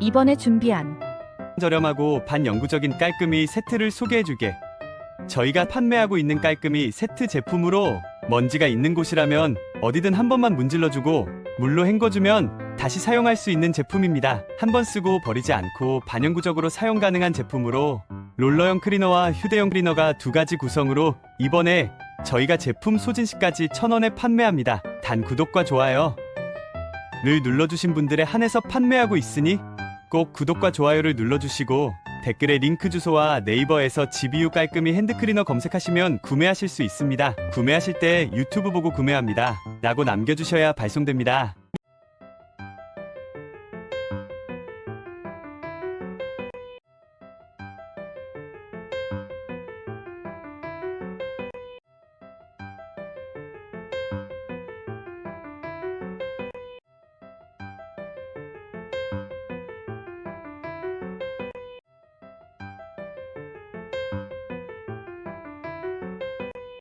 이번에 준비한 저렴하고 반영구적인 깔끔이 세트를 소개해주게. 저희가 판매하고 있는 깔끔이 세트 제품으로 먼지가 있는 곳이라면 어디든 한 번만 문질러주고 물로 헹궈주면 다시 사용할 수 있는 제품입니다. 한 번 쓰고 버리지 않고 반영구적으로 사용 가능한 제품으로 롤러형 클리너와 휴대용 클리너가 두 가지 구성으로 이번에 저희가 제품 소진 시까지 천 원에 판매합니다. 단 구독과 좋아요 를 눌러주신 분들에 한해서 판매하고 있으니 꼭 구독과 좋아요를 눌러주시고 댓글에 링크 주소와 네이버에서 GBU 깔끔히 핸드크리너 검색하시면 구매하실 수 있습니다. 구매하실 때 유튜브 보고 구매합니다. 라고 남겨주셔야 발송됩니다.